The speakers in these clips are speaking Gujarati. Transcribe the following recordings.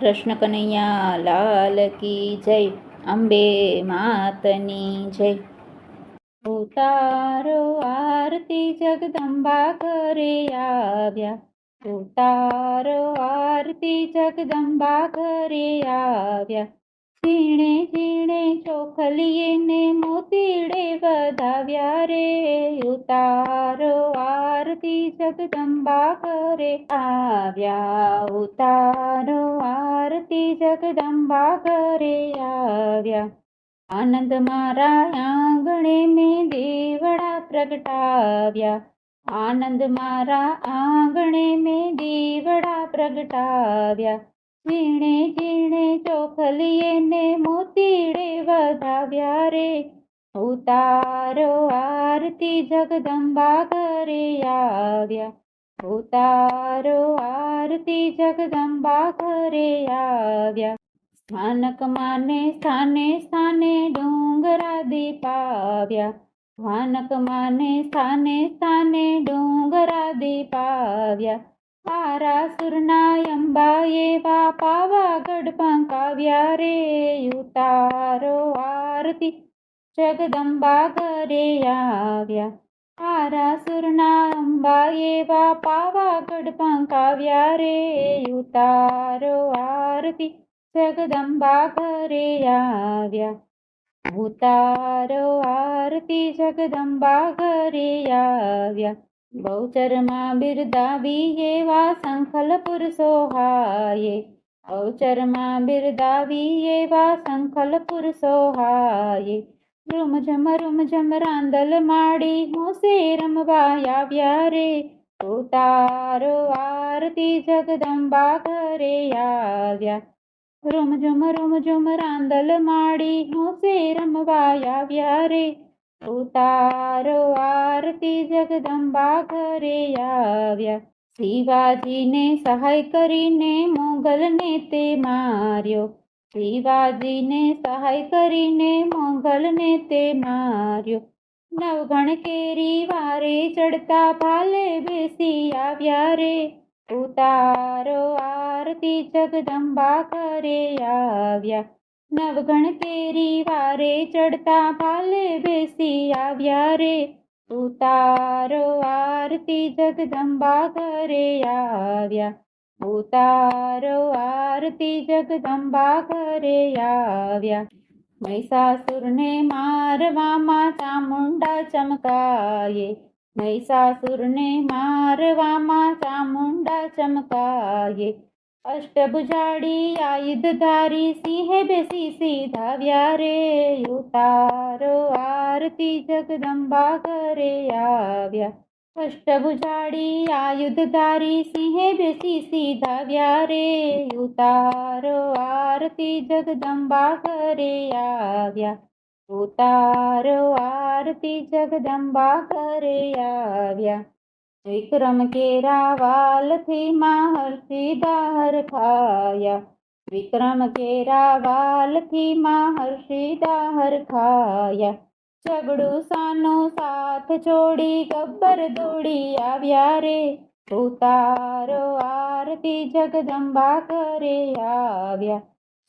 કૃષ્ણ કનૈયા, લાલ કી જય, અંબે માતની જય. ઉતારો આરતી જગદંબા ઘરે આવ્યા. ઉતારો આરતી જગદંબા ઘરે આવ્યા. ઝીણે ઝીણે ચોખલીએ ને મોતીડે વધાવ્યા રે. ઉતારો આરતી જગદંબા આવ્યા ઉતારો આરતી જગદંબા કરે આવ્યા આનંદ મારા આંગણે મેં દેવડા પ્રગટાવ્યા આનંદ મારા આંગણે મેં દેવડા પ્રગટાવ્યા ઝીણે ઝીણે ચોખલીએ ને મોતીડે વધાવ્યા રે ઉતારો આરતી જગદંબા ઘરે આવ્યા. ઉતારો આરતી જગદંબા ઘરે આવ્યા. સ્થાનક માને સ્થાને સ્થાને ડુંગરા દીપાવ્યા. સ્થાનક માને સ્થાને સ્થાને ડુંગરા દીપાવ્યા. આરાસુરના અંબા એવા પાવાગઢ પંકાવ્યા રે. ઉતારો આરતી જગદંબા ઘરે આવ્યા આરાસુરના અંબા એવા પાવાગઢ પંકાવ્યા રે ઉતારો આરતી જગદંબા ઘરે આવ્યા ઉતારો આરતી જગદંબા ઘરે આવ્યા બહુચરમાં બિરદાવી એવા સંખલપુર સોહાયે બહુચરમાં બિરદાવી એવા સંખલ સોહાયે રૂમ ઝમ રૂમ ઝમ રાંદલ માડી હોશે રમવા આવ્યા રે ઉતારો આરતી જગદંબા ઘરે આવ્યા. રૂમ ઝુમ રૂમ ઝુમ રાંદલ માડી હોશે રમવા આવ્યા રે ઉતારો આરતી જગદંબા ઘરે આવ્યા. શિવાજીને સહાય કરીને મોગલને તે માર્યો. શિવાજીને સહાય કરીને મોગલને તે માર્યો. નવગણ કેરી વારે ચડતા ભાલે બેસી આવ્યા રે. ઉતારો આરતી જગદંબા કરે આવ્યા. નવગણ કેરી વારે ચડતા ભાલે બેસી આવ્યા રે. ઉતારો આરતી જગદંબા ઘરે આવ્યા. ઉતારો આરતી જગદંબા ઘરે આવ્યા મહિષાસુરને મારવામાં ચામુંડા ચમકાયે મહિષાસુરને મારવામાં ચામુંડા ચમકાયે અષ્ટભુજાડી આયુધધારી સિંહે બેસી સીધાવ્યા રે ઉતારો આરતી જગદંબા ઘરે આવ્યા અષ્ટભુજાડી આયુધધારી સિંહે બેસી સીધા વ્યારે. ઉતારો આરતી જગદંબા ઘરે આવ્યા. ઉતારો આરતી જગદંબા ઘરે આવ્યા. વિક્રમ કેરાવાલથી વાલથી માં હર્ષિદા હરખાયા વિક્રમ કેરાવાલથી વાલથી માં હર્ષિદા હરખાયા ઝઘડું સાનો સાથ છોડી ગબ્બર દોડી આવ્યા રે. ઉતારો આરતી જગદંબા કરે આવ્યા.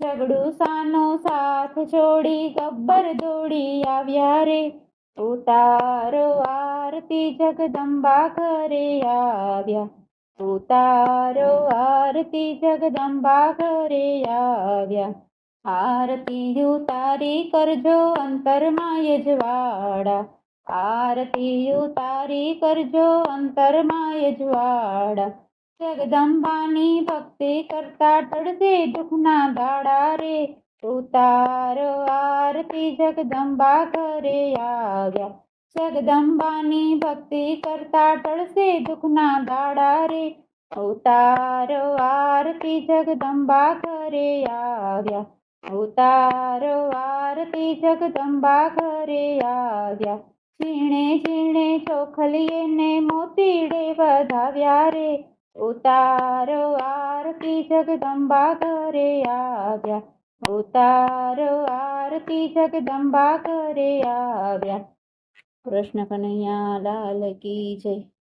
ઝઘડું સાનો સાથ છોડી ગબ્બર દોડી આવ્યા રે. ઉતારો આરતી જગદંબા કરે આવ્યા. ઉતારો આરતી જગદંબા કરે આવ્યા. આરતી ઉતારી કરજો અંતરમાં યજવાડા આરતી ઉતારી કરજો અંતરમાં યજવાડા જગદંબાની ભક્તિ કરતા ટળશે દુઃખના દાડા રે. ઉતાર આરતી જગદંબા ઘરે આવ્યા. જગદંબાની ભક્તિ કરતા ટળશે દુઃખના દાડા રે. ઉતારો આરતી જગદંબા ઘરે આવ્યા. ઉતારો વારતી જગદંબા ઘરે આવ્યા. ઝીણે ઝીણે ચોખલીએ ને મોતીડે વધાવ્યા રે. ઉતાર આરતી જગદંબા ઘરે આવ્યા. ઉતાર આરતી જગદંબા ઘરે આવ્યા. કૃષ્ણ કનૈયા લાલ કી જય.